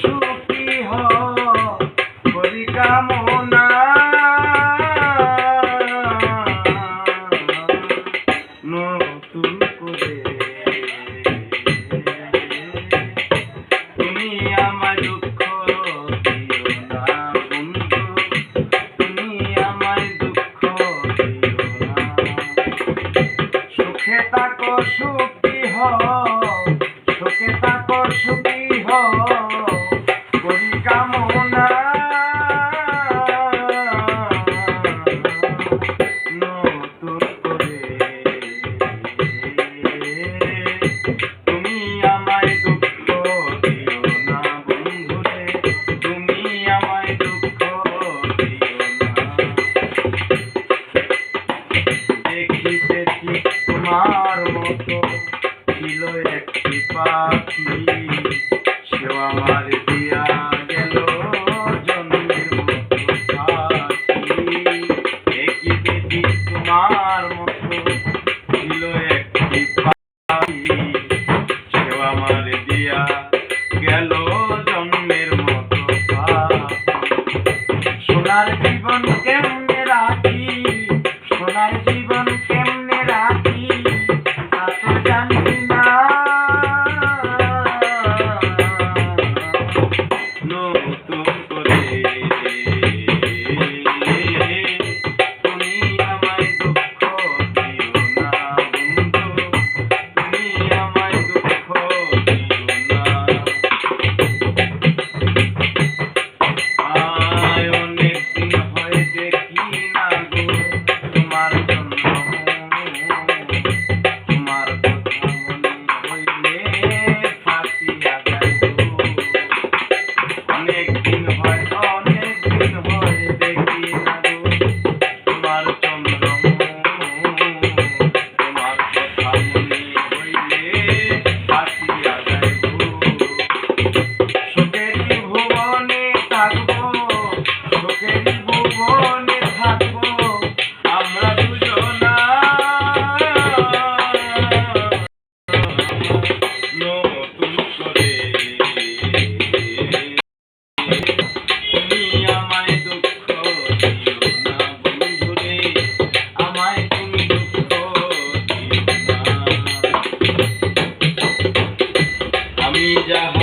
সুখী হরি কামনা নতুন করে ছিল একটি পাখি। সেও আমার দিয়া গেল জন্মের মতো পাখি। একই দিদি তোমার মতো ছিল একটি পাখি। সেও আমার দিয়া গেল জন্মের মতো সোনার